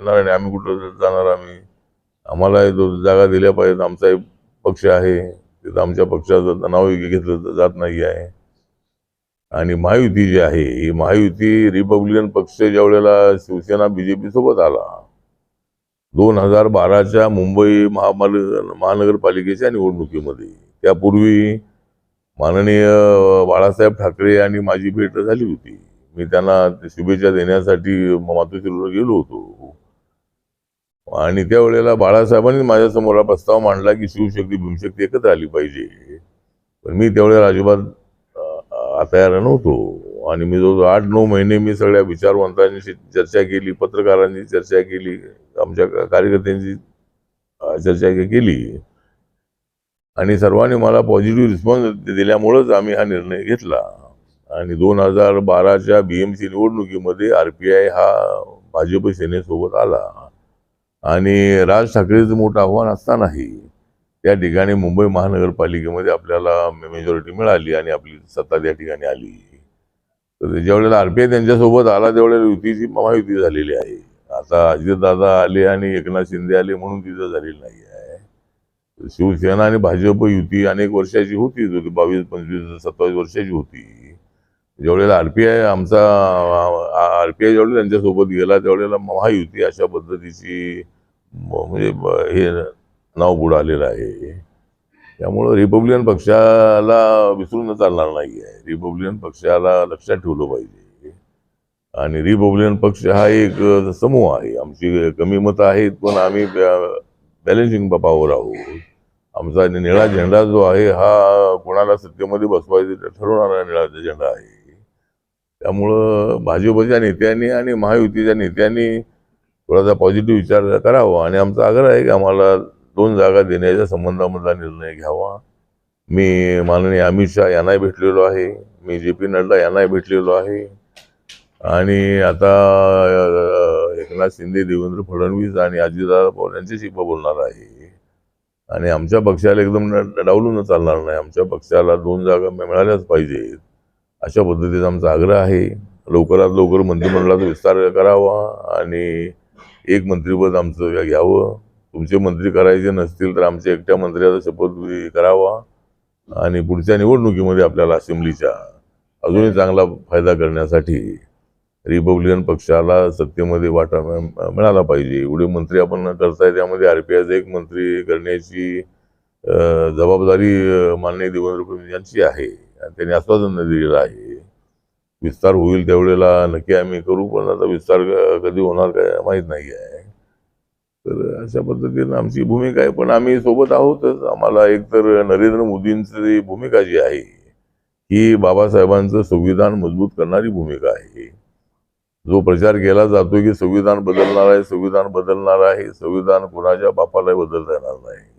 येणार आणि आम्ही कुठं जाणार आम्ही आम्हाला जागा दिल्या पाहिजेत आमचा एक पक्ष आहे. तिथं आमच्या पक्षाचं नाव घेतलं जात नाही आहे. आणि महायुती जी आहे ही महायुती रिपब्लिकन पक्ष ज्या वेळेला शिवसेना बीजेपी सोबत आला दोन हजार बाराच्या मुंबई महापाल महानगरपालिकेच्या निवडणुकीमध्ये. त्यापूर्वी माननीय बाळासाहेब ठाकरे आणि माझी भेट झाली होती. मी त्यांना शुभेच्छा देण्यासाठी मातोश्रीवर गेलो होतो. आणि त्यावेळेला बाळासाहेबांनी माझ्यासमोर हा प्रस्ताव मांडला की शिवशक्ती भीमशक्ती एकत्र आली पाहिजे. पण मी त्यावेळेला अजिबात तयार नव्हतो. आणि मी जवळजवळ आठ नऊ महिने मी सगळ्या विचारवंतांशी चर्चा केली पत्रकारांची चर्चा केली आमच्या कार्यकर्त्यांची चर्चा केली. आणि सर्वांनी मला पॉझिटिव्ह रिस्पॉन्स दिल्यामुळंच आम्ही हा निर्णय घेतला. आणि दोन हजार बाराच्या बी एम सी निवडणुकीमध्ये आर पी आय हा भाजप सेनेसोबत आला. आणि राज ठाकरेचं मोठं आव्हान असतानाही त्या ठिकाणी मुंबई महानगरपालिकेमध्ये आपल्याला मेजॉरिटी मिळाली आणि आपली सत्ता त्या ठिकाणी आली. तर ज्या वेळेला आर पी आय त्यांच्यासोबत आला त्यावेळेला युतीची महायुती झालेली आहे. आता अजितदादा आले आणि एकनाथ शिंदे आले म्हणून तिथं झालेली नाही आहे. शिवसेना आणि भाजप युती अनेक वर्षाची होती बावीस पंचवीस सत्तावीस वर्षाची होती. ज्यावेळेला आर पी आय आमचा आर पी आय ज्यावेळेला त्यांच्यासोबत गेला त्यावेळेला महायुती अशा पद्धतीची म्हणजे हे नाव पुढं आलेलं आहे. त्यामुळं रिपब्लिकन पक्षाला विसरून चालणार नाही आहे रिपब्लिकन पक्षाला लक्षात ठेवलं पाहिजे. आणि रिपब्लिकन पक्ष हा एक समूह आहे. आमची कमी मतं आहेत पण आम्ही बॅलेन्सिंग पॉवर आहोत. आमचा निळा झेंडा जो आहे हा कोणाला सत्तेमध्ये बसवायचा ठरवणारा निळा झेंडा आहे. त्यामुळं भाजपच्या नेत्यांनी आणि महायुतीच्या नेत्यांनी थोडासा पॉझिटिव्ह विचार करावा. आणि आमचा आग्रह आहे की आम्हाला दोन जागा देण्याच्या संबंधामधला निर्णय घ्यावा. मी माननीय अमित शहा यांनाही भेटलेलो आहे. मी जे पी नड्डा यांनाही भेटलेलो आहे. आणि आता एकनाथ शिंदे देवेंद्र फडणवीस आणि अजितदादा पवार यांच्याशी बोलणार आहे. आणि आमच्या पक्षाला एकदम न- डावलून चालणार नाही. आमच्या पक्षाला दोन जागा मिळाल्याच पाहिजेत. अशा पद्धतीचा आमचा आग्रह आहे. लवकरात लवकर मंत्रिमंडळाचा विस्तार करावा आणि एक मंत्रिपद आमचं घ्यावं. तुमचे मंत्री करायचे नसतील तर आमच्या एकट्या मंत्र्याचा शपथविधी करावा आणि पुढच्या निवडणुकीमध्ये आपल्याला असेंब्लीच्या अजूनही चांगला फायदा करण्यासाठी रिपब्लिकन पक्षाला सत्तेमध्ये वाटा मिळाला पाहिजे. एवढे मंत्री आपण करताय त्यामध्ये आर पी आयचा एक मंत्री करण्याची जबाबदारी माननीय देवेंद्र फडणवीस यांची आहे. त्यांनी आश्वासन दिलेलं आहे. विस्तार होईल त्यावेळेला नक्की आम्ही करू पण आता विस्तार कधी होणार काय माहीत नाही आहे. तर अशा पद्धतीनं आमची भूमिका आहे पण आम्ही सोबत आहोतच. आम्हाला एकतर नरेंद्र मोदींची भूमिका जी आहे ही बाबासाहेबांचं संविधान मजबूत करणारी भूमिका आहे. जो प्रचार केला जातो की संविधान बदलणार आहे संविधान बदलणार आहे संविधान कुणाच्या बापालाही बदलता येणार नाही.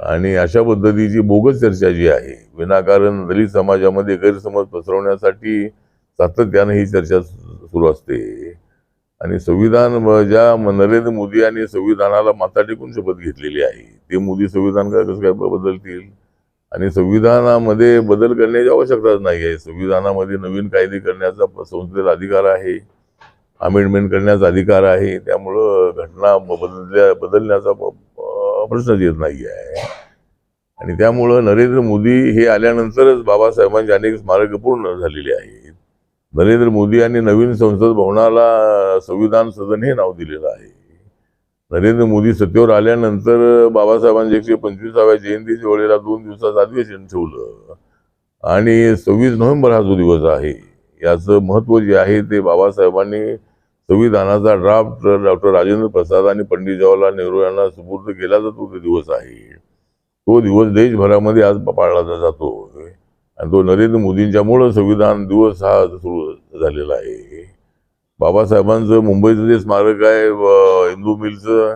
आणि अशा पद्धतीची बोगस चर्चा जी आहे विनाकारण दलित समाजामध्ये गैरसमज पसरवण्यासाठी सातत्यानं ही चर्चा सुरू असते. आणि संविधान ज्या नरेंद्र मोदी यांनी संविधानाला माथा टेकून शपथ घेतलेली आहे ते मोदी संविधान काय कसं काय बदलतील? आणि संविधानामध्ये बदल करण्याची आवश्यकताच नाही आहे. संविधानामध्ये नवीन कायदे करण्याचा संसदेला अधिकार आहे अमेंडमेंट करण्याचा अधिकार आहे त्यामुळं घटना बदलल्या बदलण्याचा प्रश्नच येत नाही आहे आणि त्यामुळं नरेंद्र मोदी हे आल्यानंतरच बाबासाहेबांची अनेक स्मारकं पूर्ण झालेली आहेत. नरेंद्र मोदी यांनी नवीन संसद भवनाला संविधान सदन हे नाव दिलेलं आहे. नरेंद्र मोदी सत्तेवर आल्यानंतर बाबासाहेबांच्या एकशे पंचवीसाव्या जयंतीच्या वेळेला दोन दिवसाचं अधिवेशन ठेवलं. आणि सव्वीस नोव्हेंबर हा जो दिवस आहे याचं महत्त्व जे आहे ते बाबासाहेबांनी संविधानाचा ड्राफ्ट डॉक्टर राजेंद्र प्रसाद आणि पंडित जवाहरलाल नेहरू यांना सुपूर्द केला जातो तो दिवस आहे. तो दिवस देशभरामध्ये आज पाळला जातो. आणि तो नरेंद्र मोदींच्यामुळं संविधान दिवस हा सुरू झालेला आहे. बाबासाहेबांचं मुंबईचं जे स्मारक आहे हिंदू मिलचं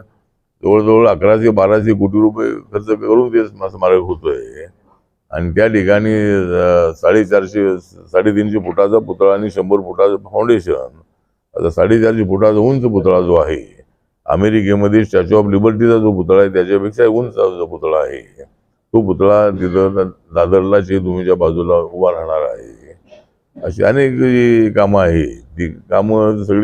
जवळजवळ अकराशे बाराशे कोटी रुपये खर्च करून ते स्मारक होतंय. आणि त्या ठिकाणी साडेचारशे साडेतीनशे फुटाचा पुतळा आणि शंभर फुटाचं फाउंडेशन आता साडेचारशे फुटाचा उंच पुतळा जो आहे अमेरिकेमध्ये स्टॅच्यू ऑफ लिबर्टीचा जो पुतळा आहे त्याच्यापेक्षा उंच जो पुतळा आहे तो पुतळा तिथं दादरला शेतभूमीच्या बाजूला उभा राहणार आहे. अशी अनेक जी कामं आहेत ती कामं सगळी